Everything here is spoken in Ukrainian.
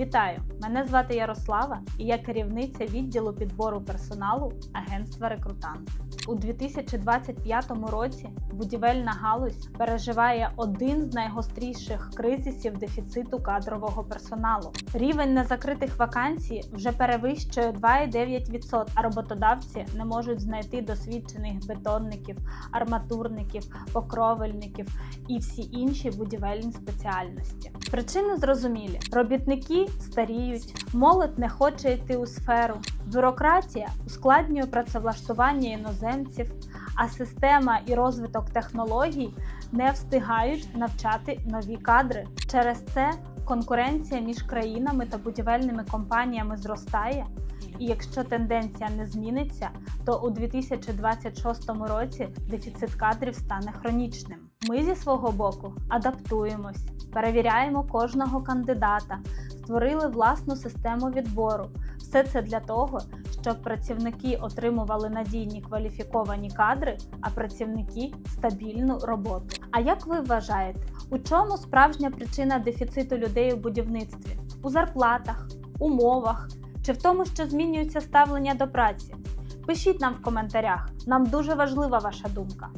Вітаю! Мене звати Ярослава і я керівниця відділу підбору персоналу агентства Рекрутант. У 2025 році будівельна галузь переживає один з найгостріших кризисів дефіциту кадрового персоналу. Рівень незакритих вакансій вже перевищує 2,9%, а роботодавці не можуть знайти досвідчених бетонників, арматурників, покровельників і всі інші будівельні спеціальності. Причини зрозумілі: робітники старіють, молодь не хоче йти у сферу, бюрократія ускладнює працевлаштування іноземців, а система і розвиток технологій не встигають навчати нові кадри. Через це конкуренція між країнами та будівельними компаніями зростає. І якщо тенденція не зміниться, то у 2026 році дефіцит кадрів стане хронічним. Ми зі свого боку адаптуємось, перевіряємо кожного кандидата, створили власну систему відбору. Все це для того, щоб працівники отримували надійні кваліфіковані кадри, а працівники стабільну роботу. А як ви вважаєте, у чому справжня причина дефіциту людей у будівництві? У зарплатах, умовах чи в тому, що змінюється ставлення до праці? Пишіть нам в коментарях. Нам дуже важлива ваша думка.